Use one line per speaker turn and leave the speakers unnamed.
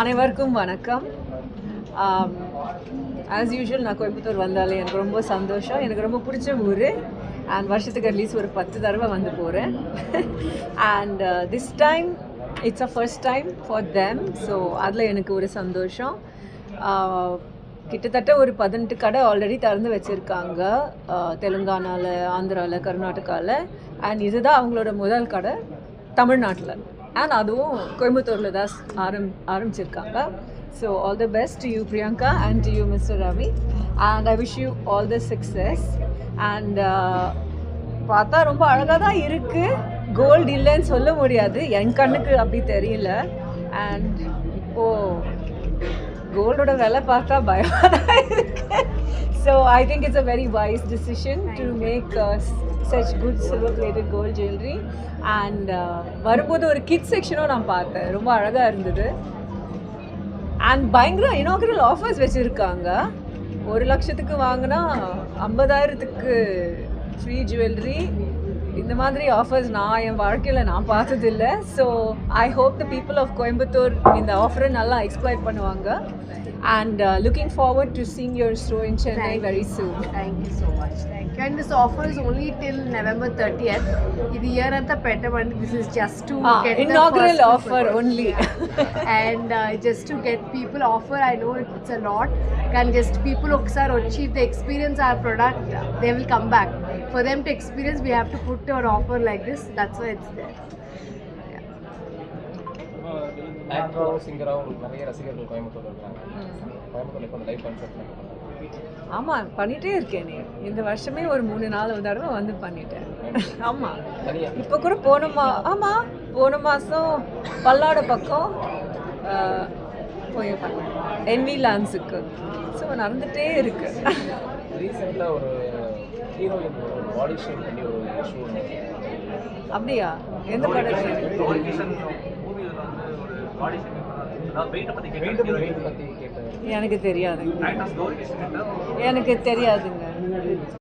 அனைவருக்கும் வணக்கம். As usual நான் கோயம்புத்தூர் வந்தாலே எனக்கு ரொம்ப சந்தோஷம். எனக்கு ரொம்ப பிடிச்ச ஊர். அண்ட் வருஷத்துக்கு அட்லீஸ்ட் ஒரு பத்து தடவை வந்து போகிறேன் and this time it's a first time for them so அதில் எனக்கு ஒரு சந்தோஷம். கிட்டத்தட்ட ஒரு பதினெட்டு கடை ஆல்ரெடி திறந்து வச்சுருக்காங்க. தெலுங்கானாவில் ஆந்திராவில் கர்நாடகாவில் அண்ட் இதுதான் அவங்களோட முதல் கடை. தமிழ்நாட்டில். அண்ட் அதுவும் கோயம்புத்தூரில் தான் ஆரம் ஆரம்பிச்சிருக்காங்க. So all the best to you Priyanka and to you mister Ravi and I wish you all the success and பார்த்தா ரொம்ப அழகாக தான் இருக்குது கோல்டு இல்லைன்னு சொல்ல முடியாது. என் கண்ணுக்கு அப்படி தெரியல. அண்ட் இப்போது கோல்டோட விலை பார்த்தா பயமாக தான் இருக்கு so I think it's a very wise decision to make such good silver plated gold jewellery and வரும்போது ஒரு கிட் செக்ஷனும் நான் பார்த்தேன். ரொம்ப அழகாக இருந்தது. அண்ட் பயங்கர இனாகரல் ஆஃபர்ஸ் வச்சுருக்காங்க. ஒரு லட்சத்துக்கு வாங்கினா ஐம்பதாயிரத்துக்கு ஃப்ரீ ஜுவல்லரி இந்த மாதிரி ஆஃபர்ஸ் நான் என் வாழ்க்கையில் நான் பார்த்ததில்ல so I hope the people of Coimbatore இந்த ஆஃபரை நல்லா எக்ஸ்ப்ளாய்ட் பண்ணுவாங்க and looking forward to seeing your store in Chennai very soon
Thank you so much. Thank you. And this offer is only till November 30th. ఇది year అంతా పెట్టమండి this is just to get
inaugural offer only.
And just to get people offer I know it's a lot కానీ just people ఒకసారి వచ్చి the experience or product they will come back for them to experience, we have
to put an offer like this. That's why it's there.
ஆமாம் பண்ணிகிட்டே இருக்கேன் நீ. இந்த வருஷமே ஒரு மூணு நாலு தடவை வந்து பண்ணிட்டேன். ஆமாம் இப்போ கூட போன மா ஆமாம் போன மாதம் பல்லாட பக்கம் போய் பண்ணேன் என்வி லான்ஸுக்கு ஸோ நடந்துகிட்டே இருக்கு.
ரீசெண்டாக ஒரு ஹீரோயின் பாடி ஷேப் பண்ணி ஒரு இஷ்யூ
அப்படியா? எந்த படத்துல எனக்கு தெரியாதுங்க. எனக்கு தெரியாதுங்க.